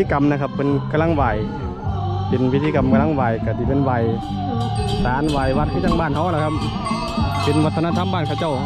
ิธีกรรมนะครับเป็นกำลังไหวเป็นพิธีกรรมกำลังไหวกับที่เป็นไหวศาลไหววัดที่จังบ้านเขานะครับ เป็นวัฒนธรรมบ้านเขาเจ้า我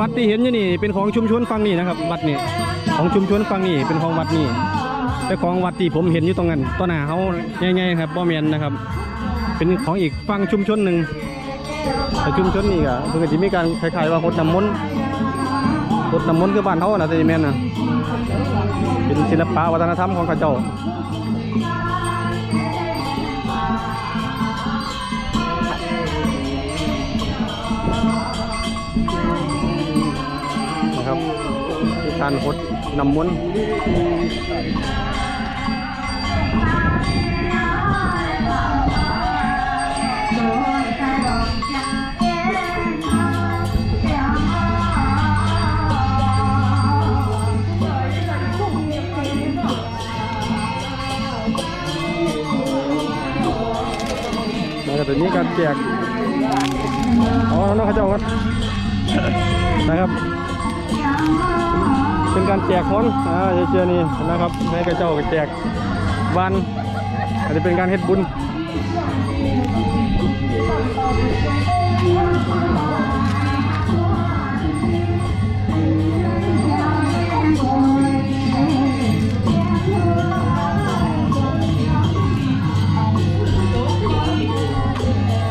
วัดที่เห็นอยู่นี่เป็นของชุมชนฝั่งนี้นะครับ วัดนี่ของชุมชนฝั่งนี้เป็นของวัดนี่แต่ของวัดที่ผมเห็นอยู่ตรงนั้นต้นหนาเขาใหญ่ๆครับบ่แมนนะครับ เป็นของอีกฝั่งชุมชนหนึ่งแต่ชุมชนนี่ก็เพิ่งจะมีการคล้ายๆว่าพดน้ำมนต์พดน้ำมนต์คือบ้านเขานะแต่แมนนะเป็นศิลปะวัฒนธรรมของเขาเจ้า การพดนำมนต์นะครับแต่นี้การแจกอ๋อน้องเขาเจ้าครับนะครับ เป็นการแจกฮ้อนอ่าเชียร์นี่นะครับให้กระเจ้าแจกวันอาจจะเป็นการเฮ็ดบุญ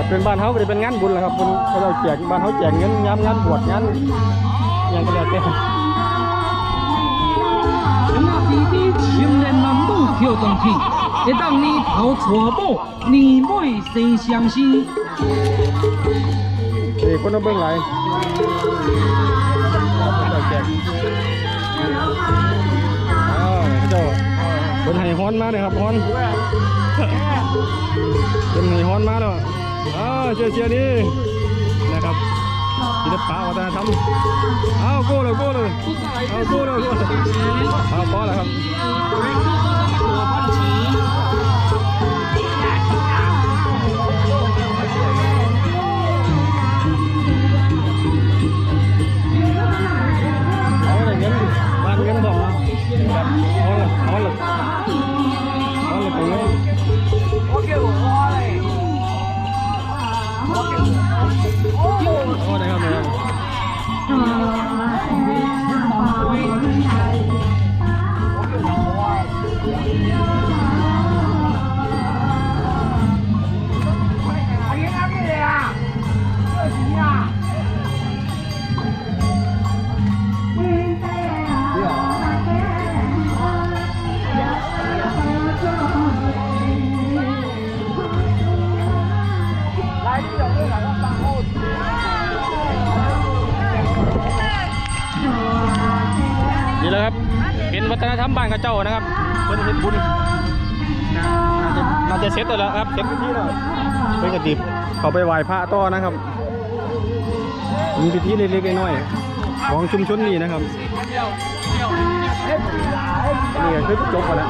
เป็นบ้านเขาก็จะเป็นงานบุญแหละครับเป็นเขาเราแจกบ้านเขาแจกเงินย้ำงานบวชงานหยังก็แล้วแต่ 女跳动起，会当年头娶某，年尾生相思。 นี่คนเอาเบื้องหลายเราแจกอ้าวเขาเจ้าเป็นไห้ฮ้อนมาเลยครับฮ้อนเป็นไห้ฮ้อนมาแล้วอ้าวเชียร์เชียร์นี่นะครับศิลปะวัฒนธรรมอ้าวโก้เลยโก้เลยเอาโก้เลยโก้เลยเอาพอแล้วครับ ค เป็นวัฒนธรรมบ้านข้าเจ้านะครับเพิ่นเฮ็ดบุญน่าจะน่าจะเสร็จแล้วครับเสร็จพิธีแล้วเพิ่นกระติบเขาไปไหว้พระต่อนะครับมีพิธีเล็กๆน้อยๆของชุมชนนี่นะครับนี่ก็คือจบแล้ว